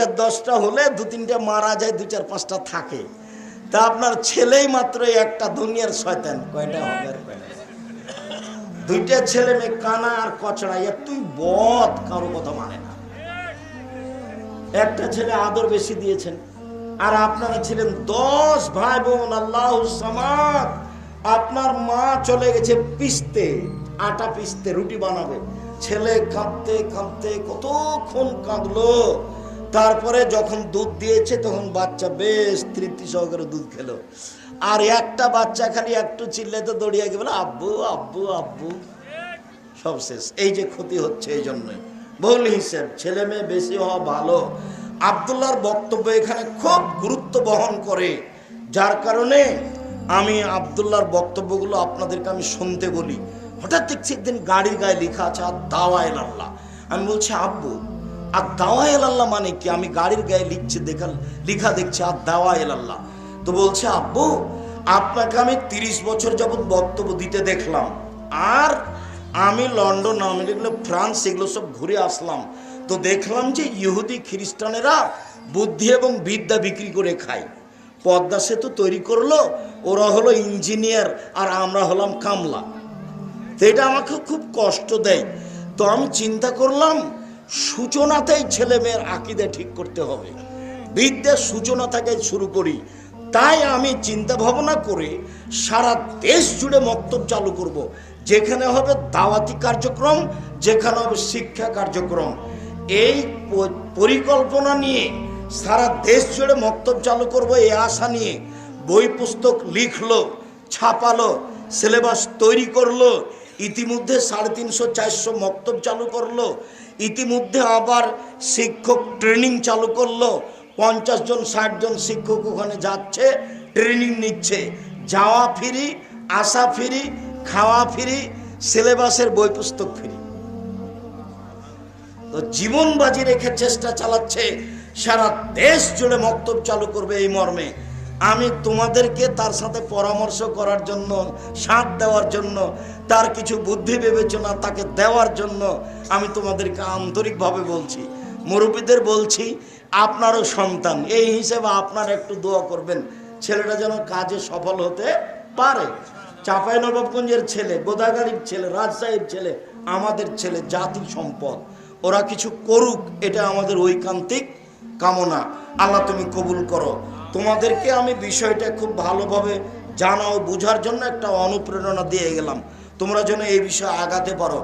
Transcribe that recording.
তা দশটা হলে দু তিনটা মারা যায়, দু চার পাঁচটা থাকে। তা আপনার ছেলেই মাত্র একটা, দুনিয়ার শয়তান। কয়টা হবে দুইটা ছেলে মেয়ে, কানা আর কচড়া। এ তুই বদ, কারও কথা মানে না। একটা ছেলে আদর বেশি দিয়েছেন, আর আপনারা ছিলেন দশ ভাই বোন আল্লাহ আপনার মা চলে গেছে পিসতে, আটা পিসতে, রুটি বানাবে। ছেলে কাঁদতে কাঁদতে কতক্ষণ কাঁদলো। তারপরে যখন দুধ দিয়েছে, তখন বাচ্চা বেশ তৃপ্তি সহকারে দুধ খেলো। আর একটা বাচ্চা খালি একটু চিল্লাতে দৌড়িয়ে গিয়ে বলে, আব্বু আব্বু আব্বু। সব শেষ। এই যে ক্ষতি হচ্ছে এই জন্যই। ভুল হিসেব, ছেলে মেয়ে বেশি হওয়া ভালো। আবদুল্লাহর বক্তব্য এখানে খুব গুরুত্ব বহন করে। যার কারণে আমি আবদুল্লার বক্তব্যগুলো আপনাদেরকে আমি শুনতে বলি। হঠাৎ দেখছি একদিন গাড়ির গায়ে লেখা আছে আর দাওয়াইল আল্লাহ আমি বলছি, আব্বু আর দাওয়াইল আল্লাহ মানে কি? আমি গাড়ির গায়ে লিখছে দেখা লিখা দেখছি, আর দাওয়াইল আল্লাহ। তো বলছে, আব্বু, আপনাকে আমি তিরিশ বছর যাবৎ বক্তব্য দিতে দেখলাম। আর আমি লন্ডন আমেরিকা ফ্রান্স, এগুলো সব ঘুরে আসলাম। তো দেখলাম যে ইহুদি খ্রিস্টানেরা বুদ্ধি এবং বিদ্যা বিক্রি করে খায়। পদ্মা সেতু তৈরি করল, ওরা হলো ইঞ্জিনিয়ার, আর আমরা হলাম কামলা। তো এটা আমাকে খুব কষ্ট দেয়। তো আমি চিন্তা করলাম সূচনাতেই ছেলে মেয়ের আকিদে ঠিক করতে হবে। বিদ্যের সূচনা থেকে শুরু করি। তাই আমি চিন্তা ভাবনা করে সারা দেশ জুড়ে মক্তব চালু করব। যেখানে হবে দাওয়াতি কার্যক্রম, যেখানে হবে শিক্ষা কার্যক্রম। এই পরিকল্পনা নিয়ে সারা দেশ জুড়ে মক্তব চালু করব এই আশা নিয়ে বই পুস্তক লিখলো, ছাপালো, সিলেবাস তৈরি করল ইতিমধ্যে সাড়ে তিনশো, চারশো মক্তব চালু করল। ইতিমধ্যে আবার শিক্ষক ট্রেনিং চালু করল। পঞ্চাশ জন, ষাট জন শিক্ষক ওখানে যাচ্ছে, ট্রেনিং নিচ্ছে। যাওয়া ফিরি, আসা ফিরি, খাওয়া ফিরি, সিলেবাসের বই পুস্তক ফিরি। তো জীবন বাজি রেখে চেষ্টা চালাচ্ছে, সারা দেশ জুড়ে মক্তব চালু করবে এই মর্মে। আমি তোমাদেরকে তার সাথে পরামর্শ করার জন্য, সাথ দেওয়ার জন্য, তার কিছু বুদ্ধি বিবেচনা তাকে দেওয়ার জন্য আমি তোমাদেরকে আন্তরিকভাবে বলছি। মুরব্বীদের বলছি, আপনারও সন্তান, এই হিসেবে আপনারা একটু দোয়া করবেন। ছেলেটা যেন কাজে সফল হতে পারে। চাপাই নবাবগঞ্জের ছেলে গোদাগাড়ির ছেলে, রাজশাহীর ছেলে, আমাদের ছেলে জাতির সম্পদ। ওরা কিছু করুক, এটা আমাদের ঐকান্তিক কামনা। আল্লাহ তুমি কবুল করো। তোমাদেরকে আমি বিষয়টা খুব ভালোভাবে জানা ও বোঝার জন্য একটা অনুপ্রেরণা দিয়ে গেলাম। তোমরা যেন এই বিষয়ে আগাতে পারো।